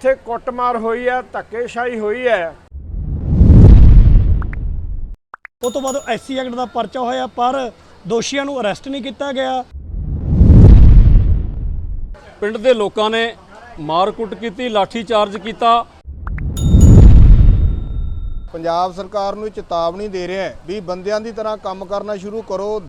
ਉੱਥੇ ਕੁੱਟਮਾਰ ਹੋਈ ਹੈ ਧੱਕੇਸ਼ਾਹੀ ਹੋਈ ਹੈ। ਉਹ ਤੋਂ ਬਾਅਦ ਐਸਸੀ ਐਕਟ ਦਾ ਪਰਚਾ ਹੋਇਆ ਪਰ ਦੋਸ਼ੀਆਂ ਨੂੰ ਅਰੈਸਟ ਨਹੀਂ ਕੀਤਾ ਗਿਆ। ਪਿੰਡ ਦੇ ਲੋਕਾਂ ਨੇ ਮਾਰਕੁੱਟ ਕੀਤੀ ਲਾਠੀ ਚਾਰਜ ਕੀਤਾ। ਪੰਜਾਬ ਸਰਕਾਰ ਨੂੰ ਚੇਤਾਵਨੀ ਦੇ ਰਿਹਾ ਹੈ ਵੀ ਬੰਦਿਆਂ ਦੀ ਤਰ੍ਹਾਂ ਕੰਮ ਕਰਨਾ ਸ਼ੁਰੂ ਕਰੋ।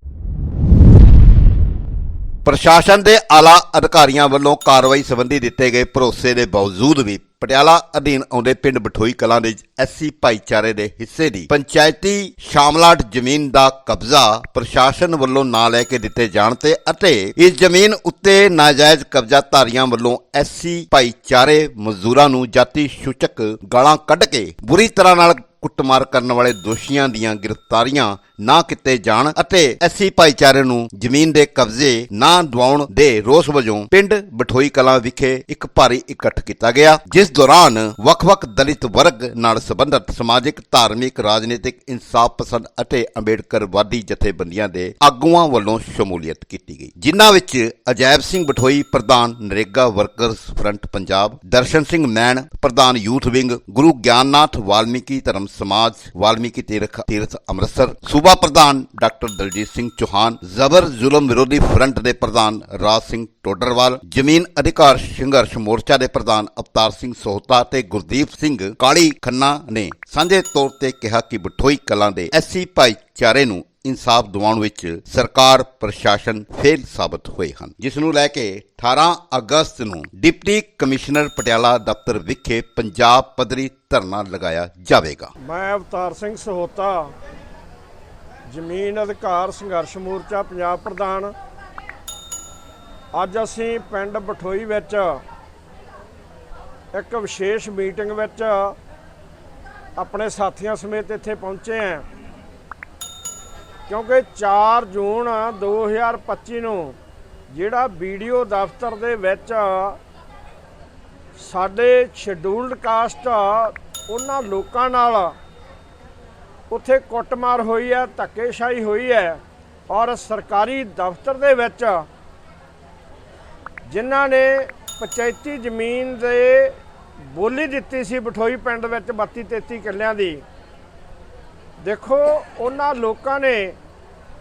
ਪ੍ਰਸ਼ਾਸਨ ਦੇ ਆਲਾ ਅਧਿਕਾਰੀਆਂ ਵੱਲੋਂ ਕਾਰਵਾਈ ਸੰਬੰਧੀ ਦਿੱਤੇ ਗਏ ਭਰੋਸੇ ਦੇ ਬਾਵਜੂਦ ਵੀ ਪਟਿਆਲਾ ਅਧੀਨ ਆਉਂਦੇ ਪਿੰਡ ਬਠੋਈ ਕਲਾਂ ਦੇ ਐਸਸੀ ਭਾਈਚਾਰੇ ਦੇ ਹਿੱਸੇ ਦੀ ਪੰਚਾਇਤੀ ਸ਼ਾਮਲਾਟ ਜ਼ਮੀਨ ਦਾ ਕਬਜ਼ਾ ਪ੍ਰਸ਼ਾਸਨ ਵੱਲੋਂ ਨਾ ਲੈ ਕੇ ਦਿੱਤੇ ਜਾਣ ਤੇ ਅਤੇ ਇਸ ਜ਼ਮੀਨ ਉੱਤੇ ਨਾਜਾਇਜ਼ ਕਬਜ਼ਾ ਧਾਰੀਆਂ ਵੱਲੋਂ ਐਸਸੀ ਭਾਈਚਾਰੇ ਮਜ਼ਦੂਰਾਂ ਨੂੰ ਜਾਤੀ ਸੂਚਕ ਗਾਲਾਂ ਕੱਢ ਕੇ ਬੁਰੀ ਤਰ੍ਹਾਂ ਨਾਲ ਕੁੱਟਮਾਰ ਕਰਨ ਵਾਲੇ ਦੋਸ਼ੀਆਂ ਦੀਆਂ ਗ੍ਰਿਫਤਾਰੀਆਂ ਨਾ ਕੀਤੇ ਜਾਣ ਅਤੇ ਐਸਸੀ ਭਾਈਚਾਰੇ ਨੂੰ ਜ਼ਮੀਨ ਦੇ ਕਬਜ਼ੇ ਨਾ ਦਿਵਾਉਣ ਦੇ ਰੋਸ ਵਜੋਂ ਪਿੰਡ ਬਠੋਈ ਕਲਾਂ ਵਿਖੇ ਇੱਕ ਭਾਰੀ ਇਕੱਠ ਕੀਤਾ ਗਿਆ, ਜਿਸ ਦੌਰਾਨ ਵੱਖ-ਵੱਖ ਦਲਿਤ ਵਰਗ ਨਾਲ ਸੰਬੰਧਿਤ ਸਮਾਜਿਕ, ਧਾਰਮਿਕ, ਰਾਜਨੀਤਿਕ, ਇਨਸਾਫ ਪਸੰਦ ਅਤੇ ਅੰਬੇਡਕਰਵਾਦੀ ਜਥੇਬੰਦੀਆਂ ਦੇ ਆਗੂਆਂ ਵੱਲੋਂ ਸ਼ਮੂਲੀਅਤ ਕੀਤੀ ਗਈ। ਜਿਨ੍ਹਾਂ ਵਿੱਚ ਅਜੈਬ ਸਿੰਘ ਬਠੋਈ ਪ੍ਰਧਾਨ ਨਰੇਗਾ ਵਰਕਰਸ ਫਰੰਟ ਪੰਜਾਬ, ਦਰਸ਼ਨ ਸਿੰਘ ਮੈਣ ਪ੍ਰਧਾਨ ਯੂਥ ਵਿੰਗ, ਗੁਰੂ ਗਿਆਨਨਾਥ ਵਾਲਮੀਕੀ ਧਰਮ ਸਮਾਜ ਵਾਲਮੀਕੀ ਤੀਰਥ ਤੀਰਥ ਅੰਮ੍ਰਿਤਸਰ ਸੂਬਾ ਪ੍ਰਧਾਨ ਡਾਕਟਰ ਦਲਜੀਤ ਸਿੰਘ ਚੌਹਾਨ ਜ਼ਬਰ ਜ਼ੁਲਮ ਵਿਰੋਧੀ ਫਰੰਟ ਦੇ ਪ੍ਰਧਾਨ ਰਾਜ ਸਿੰਘ ਟੋਡਰਵਾਲ ਜ਼ਮੀਨ ਅਧਿਕਾਰ ਸੰਘਰਸ਼ ਮੋਰਚਾ ਦੇ ਪ੍ਰਧਾਨ ਅਵਤਾਰ ਸਿੰਘ ਸੋਹਤਾ ਤੇ ਗੁਰਦੀਪ ਸਿੰਘ ਕਾਲੀ ਖੰਨਾ ਨੇ ਸਾਂਝੇ ਤੌਰ ਤੇ ਕਿਹਾ ਕਿ ਬਠੋਈ ਕਲਾਂ ਦੇ ਐਸਸੀ ਭਾਈਚਾਰੇ ਨੂੰ ਇਨਸਾਫ ਦਿਵਾਉਣ ਵਿੱਚ ਸਰਕਾਰ, ਪ੍ਰਸ਼ਾਸਨ ਫੇਲ ਸਾਬਤ ਹੋਏ ਹਨ। ਜਿਸ ਨੂੰ ਲੈ ਕੇ 18 ਅਗਸਤ ਨੂੰ ਡਿਪਟੀ ਕਮਿਸ਼ਨਰ ਪਟਿਆਲਾ ਦਫ਼ਤਰ ਵਿਖੇ ਪੰਜਾਬ ਪੱਧਰੀ ਧਰਨਾ ਲਗਾਇਆ ਜਾਵੇਗਾ। ਮੈਂ ਅਵਤਾਰ ਸਿੰਘ ਸਹੋਤਾ, ਜ਼ਮੀਨ ਅਧਿਕਾਰ ਸੰਘਰਸ਼ ਮੋਰਚਾ ਪੰਜਾਬ ਪ੍ਰਧਾਨ। ਅੱਜ ਅਸੀਂ ਪਿੰਡ ਬਠੋਈ ਵਿੱਚ ਇੱਕ ਵਿਸ਼ੇਸ਼ ਮੀਟਿੰਗ ਵਿੱਚ ਆਪਣੇ ਸਾਥੀਆਂ ਸਮੇਤ ਇੱਥੇ ਪਹੁੰਚੇ ਹਾਂ। ਕਿਉਂਕਿ 4 ਜੂਨ 2025 ਨੂੰ ਜਿਹੜਾ ਵੀਡੀਓ ਦਫ਼ਤਰ ਦੇ ਵਿੱਚ ਸਾਡੇ ਸ਼ਡਿਊਲਡ ਕਾਸਟ ਉਹਨਾਂ ਲੋਕਾਂ ਨਾਲ ਉੱਥੇ ਕੁੱਟਮਾਰ ਹੋਈ ਹੈ, ਧੱਕੇਸ਼ਾਹੀ ਹੋਈ ਹੈ ਔਰ ਸਰਕਾਰੀ ਦਫ਼ਤਰ ਦੇ ਵਿੱਚ ਜਿਨ੍ਹਾਂ ਨੇ ਪੰਚਾਇਤੀ ਜ਼ਮੀਨ ਦੇ ਬੋਲੀ ਦਿੱਤੀ ਸੀ ਬਠੋਈ ਪਿੰਡ ਵਿੱਚ 32 33 ਕਿੱਲਿਆਂ ਦੀ, ਦੇਖੋ ਉਹਨਾਂ ਲੋਕਾਂ ਨੇ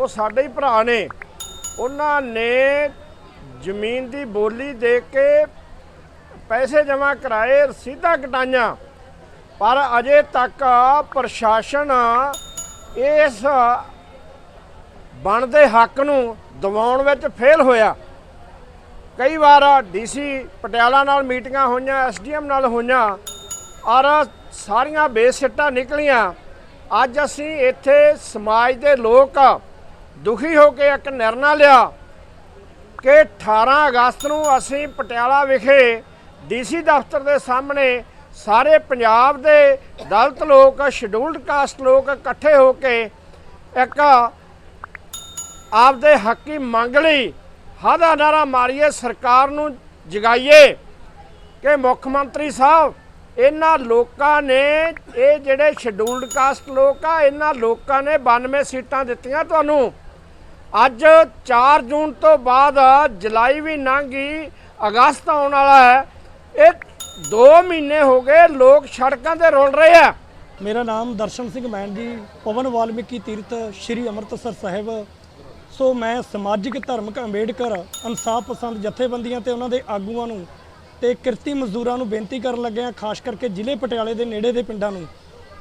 ਉਹ ਸਾਡੇ ਹੀ ਭਰਾ ਨੇ। ਉਹਨਾਂ ਨੇ ਜ਼ਮੀਨ ਦੀ ਬੋਲੀ ਦੇ ਕੇ ਪੈਸੇ ਜਮ੍ਹਾਂ ਕਰਾਏ, ਰਸੀਦਾਂ ਕਟਾਈਆਂ। ਪਰ ਅਜੇ ਤੱਕ ਪ੍ਰਸ਼ਾਸਨ ਇਸ ਬਣਦੇ ਹੱਕ ਨੂੰ ਦਿਵਾਉਣ ਵਿੱਚ ਫੇਲ ਹੋਇਆ। ਕਈ ਵਾਰ ਡੀਸੀ ਪਟਿਆਲਾ ਨਾਲ ਮੀਟਿੰਗਾਂ ਹੋਈਆਂ, ਐਸਡੀਐਮ ਨਾਲ ਹੋਈਆਂ, ਔਰ ਸਾਰੀਆਂ ਬੇਸਿੱਟਾਂ ਨਿਕਲੀਆਂ। ਅੱਜ ਅਸੀਂ ਇੱਥੇ ਸਮਾਜ ਦੇ ਲੋਕ ਦੁਖੀ ਹੋ ਕੇ ਇੱਕ ਨਿਰਣਾ ਲਿਆ ਕਿ 18 ਅਗਸਤ ਨੂੰ ਅਸੀਂ ਪਟਿਆਲਾ ਵਿਖੇ ਡੀਸੀ ਦਫ਼ਤਰ ਦੇ ਸਾਹਮਣੇ ਸਾਰੇ ਪੰਜਾਬ ਦੇ ਦਲਤ ਲੋਕ ਸ਼ਡਿਊਲਡ ਕਾਸਟ ਲੋਕ ਇਕੱਠੇ ਹੋ ਕੇ ਇੱਕ ਆਪਦੇ ਹੱਕੀ ਮੰਗ ਲਈ ਹਾਦਾ ਨਾਰਾ ਮਾਰੀਏ, ਸਰਕਾਰ ਨੂੰ ਜਗਾਈਏ ਕਿ ਮੁੱਖ ਮੰਤਰੀ ਸਾਹਿਬ, ਇਹਨਾਂ ਲੋਕਾਂ ਨੇ ਇਹ ਜਿਹੜੇ ਸ਼ਡਿਊਲਡ ਕਾਸਟ ਲੋਕ ਆ, ਇਹਨਾਂ ਲੋਕਾਂ ਨੇ 92 ਸੀਟਾਂ ਦਿੱਤੀਆਂ ਤੁਹਾਨੂੰ। ਅੱਜ 4 ਜੂਨ ਤੋਂ ਬਾਅਦ ਜੁਲਾਈ ਵੀ ਲੰਘ ਗਈ ਅਗਸਤ ਆਉਣ ਵਾਲਾ ਹੈ। ਇਹ 2 ਮਹੀਨੇ ਹੋ ਗਏ ਲੋਕ ਸੜਕਾਂ ਤੇ ਰੁਲ ਰਹੇ ਆ। ਮੇਰਾ ਨਾਮ ਦਰਸ਼ਨ ਸਿੰਘ ਮੈਨ ਜੀ, ਪਵਨ ਵਾਲਮੀਕੀ ਤੀਰਥ ਸ਼੍ਰੀ ਅੰਮ੍ਰਿਤਸਰ ਸਾਹਿਬ। ਸੋ ਮੈਂ ਸਮਾਜਿਕ ਧਾਰਮਿਕ ਅੰਬੇਡਕਰ, ਇਨਸਾਫ ਪਸੰਦ ਜਥੇਬੰਦੀਆਂ ਤੇ ਉਹਨਾਂ ਦੇ ਆਗੂਆਂ ਨੂੰ ਤੇ ਕਿਰਤੀ ਮਜ਼ਦੂਰਾਂ ਨੂੰ ਬੇਨਤੀ ਕਰਨ ਲੱਗਿਆ, ਖਾਸ ਕਰਕੇ ਜ਼ਿਲ੍ਹੇ ਪਟਿਆਲੇ ਦੇ ਨੇੜੇ ਦੇ ਪਿੰਡਾਂ ਨੂੰ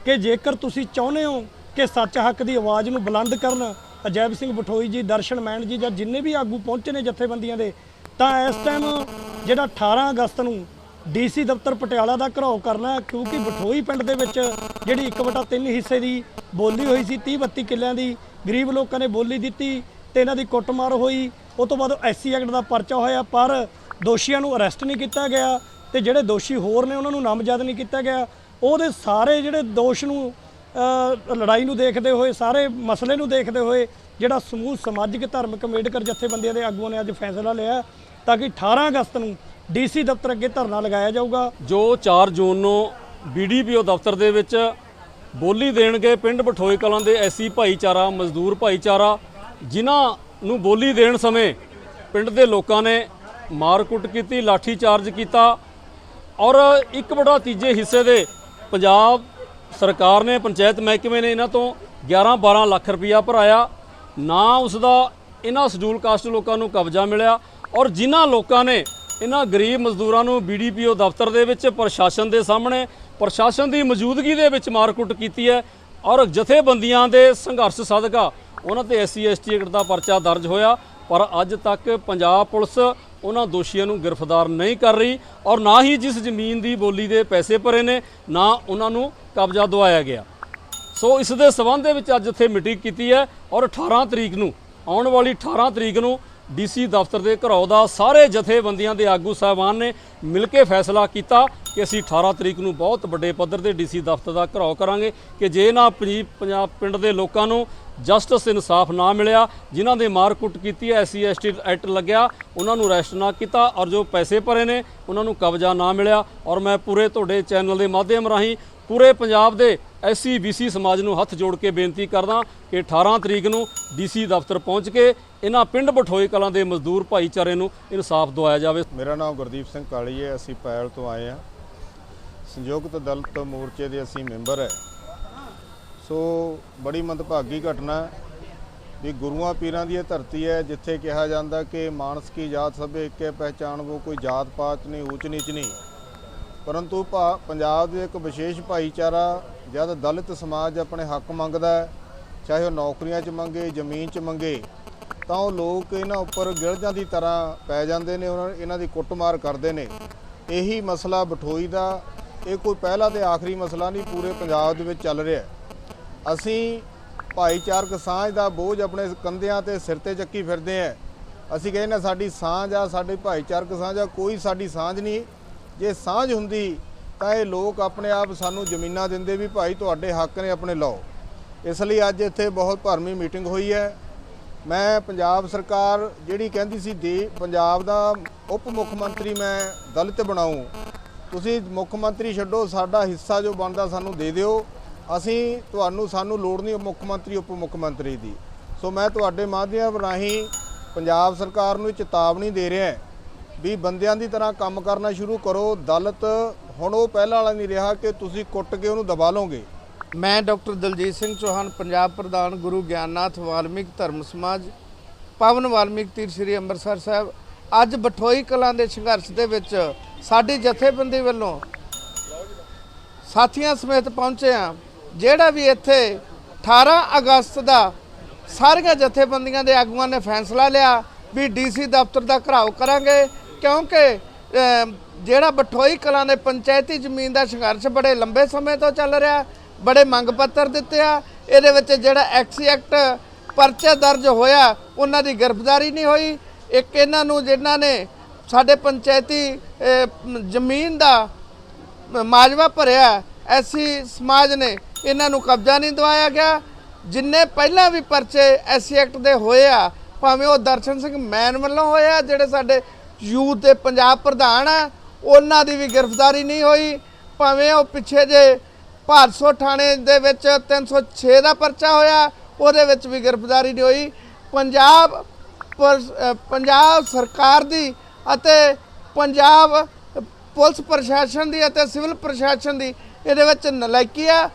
ਕਿ ਜੇਕਰ ਤੁਸੀਂ ਚਾਹੁੰਦੇ ਹੋ ਕਿ ਸੱਚ ਹੱਕ ਦੀ ਆਵਾਜ਼ ਨੂੰ ਬੁਲੰਦ ਕਰਨ ਅਜੈਬ ਸਿੰਘ ਬਠੋਈ ਜੀ, ਦਰਸ਼ਨ ਮੈਣ ਜੀ, ਜਾਂ ਜਿੰਨੇ ਵੀ ਆਗੂ ਪਹੁੰਚੇ ਨੇ ਜਥੇਬੰਦੀਆਂ ਦੇ, ਤਾਂ ਇਸ ਟਾਈਮ ਜਿਹੜਾ 18 ਅਗਸਤ ਨੂੰ ਡੀਸੀ ਦਫ਼ਤਰ ਪਟਿਆਲਾ ਦਾ ਘਰਾਓ ਕਰਨਾ ਕਿਉਂਕਿ ਬਠੋਈ ਪਿੰਡ ਦੇ ਵਿੱਚ ਜਿਹੜੀ 1/3 ਹਿੱਸੇ ਦੀ ਬੋਲੀ ਹੋਈ ਸੀ 30 32 ਕਿੱਲਿਆਂ ਦੀ, ਗਰੀਬ ਲੋਕਾਂ ਨੇ ਬੋਲੀ ਦਿੱਤੀ ਤੇ ਇਹਨਾਂ ਦੀ ਕੁੱਟਮਾਰ ਹੋਈ। ਉਹ ਤੋਂ ਬਾਅਦ ਐਸਸੀ ਐਕਟ ਦਾ ਪਰਚਾ ਹੋਇਆ, ਪਰ ਦੋਸ਼ੀਆਂ ਨੂੰ ਅਰੈਸਟ ਨਹੀਂ ਕੀਤਾ ਗਿਆ ਤੇ ਜਿਹੜੇ ਦੋਸ਼ੀ ਹੋਰ ਨੇ, ਉਹਨਾਂ ਨੂੰ ਨਾਮਜ਼ਦ ਨਹੀਂ ਕੀਤਾ ਗਿਆ। ਉਹਦੇ ਸਾਰੇ ਜਿਹੜੇ ਦੋਸ਼ ਨੂੰ ਲੜਾਈ ਨੂੰ ਦੇਖਦੇ ਹੋਏ, ਸਾਰੇ ਮਸਲੇ ਨੂੰ ਦੇਖਦੇ ਹੋਏ ਜਿਹੜਾ ਸਮੂਹ ਸਮਾਜਿਕ, ਧਾਰਮਿਕ ਅੰਬੇਡਕਰ ਜਥੇਬੰਦੀਆਂ ਦੇ ਆਗੂਆਂ ਨੇ ਅੱਜ ਫੈਸਲਾ ਲਿਆ ਤਾਂ ਕਿ 18 ਅਗਸਤ ਨੂੰ ਡੀਸੀ ਦਫ਼ਤਰ ਅੱਗੇ ਧਰਨਾ ਲਗਾਇਆ ਜਾਊਗਾ। ਜੋ 4 ਜੂਨ ਨੂੰ ਬੀਡੀਪੀਓ ਦਫ਼ਤਰ ਦੇ ਵਿੱਚ ਬੋਲੀ ਦੇਣਗੇ ਪਿੰਡ ਬਠੋਏ ਕਲਾਂ ਦੇ ਐਸੀ ਭਾਈਚਾਰਾ, ਮਜ਼ਦੂਰ ਭਾਈਚਾਰਾ, ਜਿਨ੍ਹਾਂ ਨੂੰ ਬੋਲੀ ਦੇਣ ਸਮੇਂ ਪਿੰਡ ਦੇ ਲੋਕਾਂ ਨੇ ਮਾਰਕੁੱਟ ਕੀਤੀ ਲਾਠੀ ਚਾਰਜ ਕੀਤਾ ਔਰ ਇੱਕ ਬੜਾ ਤੀਜੇ ਹਿੱਸੇ ਦੇ ਪੰਜਾਬ ਸਰਕਾਰ ਨੇ ਪੰਚਾਇਤ ਮਹਿਕਮੇ ਨੇ ਇਹਨਾਂ ਤੋਂ 11-12 ਲੱਖ ਰੁਪਇਆ ਭਰਾਇਆ। ਨਾ ਉਸ ਦਾ ਇਹਨਾਂ ਸ਼ਡਿਊਲ ਕਾਸਟ ਲੋਕਾਂ ਨੂੰ ਕਬਜ਼ਾ ਮਿਲਿਆ ਔਰ ਜਿਨ੍ਹਾਂ ਲੋਕਾਂ ਨੇ ਇਹਨਾਂ ਗਰੀਬ ਮਜ਼ਦੂਰਾਂ ਨੂੰ ਬੀਡੀਪੀਓ ਦਫ਼ਤਰ ਦੇ ਵਿੱਚ, ਪ੍ਰਸ਼ਾਸਨ ਦੇ ਸਾਹਮਣੇ, ਪ੍ਰਸ਼ਾਸਨ ਦੀ ਮੌਜੂਦਗੀ ਦੇ ਵਿੱਚ ਮਾਰਕੁੱਟ ਕੀਤੀ ਹੈ ਔਰ ਜਥੇਬੰਦੀਆਂ ਦੇ ਸੰਘਰਸ਼ ਸਦਕਾ ਉਹਨਾਂ ਤੇ ਐਸਸੀ ਐਸਟੀ ਐਕਟ ਦਾ ਪਰਚਾ ਦਰਜ ਹੋਇਆ। ਪਰ ਅੱਜ ਤੱਕ ਪੰਜਾਬ ਪੁਲਿਸ ਉਹਨਾਂ ਦੋਸ਼ੀਆਂ ਨੂੰ ਗ੍ਰਿਫਤਾਰ ਨਹੀਂ ਕਰ ਰਹੀ ਔਰ ਨਾ ਹੀ ਜਿਸ ਜ਼ਮੀਨ ਦੀ ਬੋਲੀ ਦੇ ਪੈਸੇ ਭਰੇ ਨੇ, ਨਾ ਉਹਨਾਂ ਨੂੰ ਕਬਜ਼ਾ ਦਵਾਇਆ ਗਿਆ। ਸੋ ਇਸ ਦੇ ਸਬੰਧ ਦੇ ਵਿੱਚ ਅੱਜ ਇੱਥੇ ਮੀਟਿੰਗ ਕੀਤੀ ਹੈ ਔਰ 18 ਤਰੀਕ ਨੂੰ, ਆਉਣ ਵਾਲੀ 18 ਤਰੀਕ ਨੂੰ ਡੀਸੀ ਦਫ਼ਤਰ ਦੇ ਘਰੋਂ ਦਾ ਸਾਰੇ ਜਥੇਬੰਦੀਆਂ ਦੇ ਆਗੂ ਸਾਹਿਬਾਨ ਨੇ ਮਿਲ ਕੇ ਫੈਸਲਾ ਕੀਤਾ ਕਿ ਅਸੀਂ 18 ਤਰੀਕ ਨੂੰ ਬਹੁਤ ਵੱਡੇ ਪੱਧਰ ਤੇ ਡੀਸੀ ਦਫ਼ਤਰ ਦਾ ਘਰਾਓ ਕਰਾਂਗੇ ਕਿ ਜੇ ਨਾ ਪੰਜਾਬ ਪਿੰਡ ਦੇ ਲੋਕਾਂ ਨੂੰ ਜਸਟਿਸ ਇਨਸਾਫ ਨਾ ਮਿਲਿਆ, ਜਿਨ੍ਹਾਂ ਦੇ ਮਾਰਕੁੱਟ ਕੀਤੀ ਹੈ ਐਸਸੀ ਐਸਟੀ ਐਕਟ ਲੱਗਿਆ, ਉਹਨਾਂ ਨੂੰ ਅਰੈਸਟ ਨਾ ਕੀਤਾ ਔਰ ਜੋ ਪੈਸੇ ਭਰੇ ਨੇ, ਉਹਨਾਂ ਨੂੰ ਕਬਜ਼ਾ ਨਾ ਮਿਲਿਆ। ਔਰ ਮੈਂ ਪੂਰੇ ਤੁਹਾਡੇ ਚੈਨਲ ਦੇ ਮਾਧਿਅਮ ਰਾਹੀਂ ਪੂਰੇ ਪੰਜਾਬ ਦੇ ਐਸਸੀ, ਬੀਸੀ ਸਮਾਜ ਨੂੰ ਹੱਥ ਜੋੜ ਕੇ ਬੇਨਤੀ ਕਰਦਾ ਕਿ 18 ਤਰੀਕ ਨੂੰ ਡੀਸੀ ਦਫ਼ਤਰ ਪਹੁੰਚ ਕੇ ਇਹਨਾਂ ਪਿੰਡ ਬਠੋਏ ਕਲਾਂ ਦੇ ਮਜ਼ਦੂਰ ਭਾਈਚਾਰੇ ਨੂੰ ਇਨਸਾਫ ਦਿਵਾਇਆ ਜਾਵੇ। ਮੇਰਾ ਨਾਮ ਗੁਰਦੀਪ ਸਿੰਘ ਕਾਲੀ ਹੈ। ਅਸੀਂ ਪੈਲ ਤੋਂ ਆਏ ਹਾਂ। ਸੰਯੁਕਤ ਦਲਿਤ ਮੋਰਚੇ ਦੇ ਅਸੀਂ ਮੈਂਬਰ ਹੈ। ਸੋ ਬੜੀ ਮੰਦਭਾਗੀ ਘਟਨਾ ਵੀ ਗੁਰੂਆਂ ਪੀਰਾਂ ਦੀ ਇਹ ਧਰਤੀ ਹੈ ਜਿੱਥੇ ਕਿਹਾ ਜਾਂਦਾ ਕਿ ਮਾਨਸ ਕੀ ਜਾਤ ਸਭੇ ਇੱਕੇ ਪਹਿਚਾਨ ਉਹ ਕੋਈ ਜਾਤ ਪਾਤ ਨਹੀਂ, ਊਚ ਨੀਚ ਨਹੀਂ। ਪਰੰਤੂ ਭਾ- ਪੰਜਾਬ ਦੇ ਇੱਕ ਵਿਸ਼ੇਸ਼ ਭਾਈਚਾਰਾ ਜਦ ਦਲਿਤ ਸਮਾਜ ਆਪਣੇ ਹੱਕ ਮੰਗਦਾ ਹੈ, ਚਾਹੇ ਉਹ ਨੌਕਰੀਆਂ 'ਚ ਮੰਗੇ, ਜ਼ਮੀਨ 'ਚ ਮੰਗੇ, ਤਾਂ ਉਹ ਲੋਕ ਇਹਨਾਂ ਉੱਪਰ ਗਿਲਜਾਂ ਦੀ ਤਰ੍ਹਾਂ ਪੈ ਜਾਂਦੇ ਨੇ, ਉਹਨਾਂ ਇਹਨਾਂ ਦੀ ਕੁੱਟਮਾਰ ਕਰਦੇ ਨੇ। ਇਹੀ ਮਸਲਾ ਬਠੋਈ ਦਾ, ਇਹ ਕੋਈ ਪਹਿਲਾ ਤੇ ਆਖਰੀ ਮਸਲਾ ਨਹੀਂ, ਪੂਰੇ ਪੰਜਾਬ ਦੇ ਵਿੱਚ ਚੱਲ ਰਿਹਾ ਅਸੀਂ ਭਾਈਚਾਰਕ ਸਾਂਝ ਦਾ ਬੋਝ ਆਪਣੇ ਕੰਧਿਆਂ ਤੇ ਸਿਰ ਤੇ ਚੱਕੀ ਫਿਰਦੇ ਆ ਅਸੀਂ ਕਹਿੰਦੇ ਨੇ ਸਾਡੀ ਸਾਂਝ ਆ, ਸਾਡੀ ਭਾਈਚਾਰਕ ਸਾਂਝ ਆ, ਕੋਈ ਸਾਡੀ ਸਾਂਝ ਨਹੀਂ। ਜੇ ਸਾਂਝ ਹੁੰਦੀ ਤਾਂ ਇਹ ਲੋਕ ਆਪਣੇ ਆਪ ਸਾਨੂੰ ਜ਼ਮੀਨਾਂ ਦਿੰਦੇ ਵੀ ਭਾਈ ਤੁਹਾਡੇ ਹੱਕ ਨੇ ਆਪਣੇ ਲਓ। ਇਸ ਲਈ ਅੱਜ ਇੱਥੇ ਬਹੁਤ ਭਰਮੀ ਮੀਟਿੰਗ ਹੋਈ ਹੈ। ਮੈਂ ਪੰਜਾਬ ਸਰਕਾਰ ਜਿਹੜੀ ਕਹਿੰਦੀ ਸੀ ਦੇ ਪੰਜਾਬ ਦਾ ਉਪ ਮੁੱਖ ਮੰਤਰੀ ਮੈਂ ਦਲਿਤ ਬਣਾਉਂ ਤੁਸੀਂ ਮੁੱਖ ਮੰਤਰੀ ਛੱਡੋ, ਸਾਡਾ ਹਿੱਸਾ ਜੋ ਬਣਦਾ ਸਾਨੂੰ ਦੇ ਦਿਓ। ਅਸੀਂ ਤੁਹਾਨੂੰ, ਸਾਨੂੰ ਲੋੜ ਨਹੀਂ ਮੁੱਖ ਮੰਤਰੀ, ਉਪ ਮੁੱਖ ਮੰਤਰੀ ਦੀ। ਸੋ ਮੈਂ ਤੁਹਾਡੇ ਮਾਧਿਅਮ ਰਾਹੀਂ ਪੰਜਾਬ ਸਰਕਾਰ ਨੂੰ ਚੇਤਾਵਨੀ ਦੇ ਰਿਹਾ ਵੀ ਬੰਦਿਆਂ ਦੀ ਤਰ੍ਹਾਂ ਕੰਮ ਕਰਨਾ ਸ਼ੁਰੂ ਕਰੋ। ਦਲਿਤ ਹੁਣ ਉਹ ਪਹਿਲਾਂ ਵਾਲਾ ਨਹੀਂ ਰਿਹਾ ਕਿ ਤੁਸੀਂ ਕੁੱਟ ਕੇ ਉਹਨੂੰ ਦਬਾ ਲਓਗੇ। ਮੈਂ ਡਾਕਟਰ ਦਲਜੀਤ ਸਿੰਘ ਚੌਹਾਨ, ਪੰਜਾਬ ਪ੍ਰਧਾਨ ਗੁਰੂ ਗਿਆਨਨਾਥ ਵਾਲਮੀਕ ਧਰਮ ਸਮਾਜ, ਪਵਨ ਵਾਲਮੀਕ ਤੀਰ ਸ੍ਰੀ ਅੰਮ੍ਰਿਤਸਰ ਸਾਹਿਬ। ਅੱਜ ਬਠੋਈ ਕਲਾਂ ਦੇ ਸੰਘਰਸ਼ ਦੇ ਵਿੱਚ ਸਾਡੀ ਜਥੇਬੰਦੀ ਵੱਲੋਂ ਸਾਥੀਆਂ ਸਮੇਤ ਪਹੁੰਚੇ ਆ ਜਿਹੜਾ ਵੀ ਇੱਥੇ 18 ਅਗਸਤ ਦਾ ਸਾਰੀਆਂ ਜਥੇਬੰਦੀਆਂ ਦੇ ਆਗੂਆਂ ਨੇ ਫੈਸਲਾ ਲਿਆ ਵੀ ਡੀਸੀ ਦਫ਼ਤਰ ਦਾ ਘਰਾਓ ਕਰਾਂਗੇ, ਕਿਉਂਕਿ ਜਿਹੜਾ ਬਠੋਈ ਕਲਾਂ ਦੇ ਪੰਚਾਇਤੀ ਜ਼ਮੀਨ ਦਾ ਸੰਘਰਸ਼ ਬੜੇ ਲੰਬੇ ਸਮੇਂ ਤੋਂ ਚੱਲ ਰਿਹਾ, ਬੜੇ ਮੰਗ ਪੱਤਰ ਦਿੱਤੇ ਆ, ਇਹਦੇ ਵਿੱਚ ਜਿਹੜਾ ਐਕਸੀ ਐਕਟ ਪਰਚਾ ਦਰਜ ਹੋਇਆ, ਉਹਨਾਂ ਦੀ ਗ੍ਰਿਫਤਾਰੀ ਨਹੀਂ ਹੋਈ। ਇੱਕ ਇਹਨਾਂ ਨੂੰ ਜਿਨ੍ਹਾਂ ਨੇ ਸਾਡੇ ਪੰਚਾਇਤੀ ਜ਼ਮੀਨ ਦਾ ਮ- ਮਾਜਵਾ ਭਰਿਆ, ਐਸੀ ਸਮਾਜ ਨੇ ਇਹਨਾਂ ਨੂੰ ਕਬਜ਼ਾ ਨਹੀਂ ਦਵਾਇਆ ਗਿਆ। ਜਿੰਨੇ ਪਹਿਲਾਂ ਵੀ ਪਰਚੇ ਐਸੀ ਐਕਟ ਦੇ ਹੋਏ ਆ, ਭਾਵੇਂ ਉਹ ਦਰਸ਼ਨ ਸਿੰਘ ਮੈਨ ਵੱਲੋਂ ਹੋਇਆ ਜਿਹੜੇ ਸਾਡੇ ਯੂਥ ਦੇ ਪੰਜਾਬ ਪ੍ਰਧਾਨ ਆ, ਉਹਨਾਂ ਦੀ ਵੀ ਗ੍ਰਿਫਤਾਰੀ ਨਹੀਂ ਹੋਈ। ਭਾਵੇਂ ਉਹ ਪਿੱਛੇ ਜੇ ਭਾਦਸੋ ਥਾਣੇ ਦੇ ਵਿੱਚ 306 ਦਾ ਪਰਚਾ ਹੋਇਆ, ਉਹਦੇ ਵਿੱਚ ਵੀ ਗ੍ਰਿਫਤਾਰੀ ਨਹੀਂ ਹੋਈ। ਪੰਜਾਬ ਪੁਲਿਸ- ਪੰਜਾਬ ਸਰਕਾਰ ਦੀ ਅਤੇ ਪੰਜਾਬ ਪੁਲਿਸ ਪ੍ਰਸ਼ਾਸਨ ਦੀ ਅਤੇ ਸਿਵਲ ਪ੍ਰਸ਼ਾਸਨ ਦੀ ਇਹਦੇ ਵਿੱਚ ਨਲਾਇਕੀ ਆ।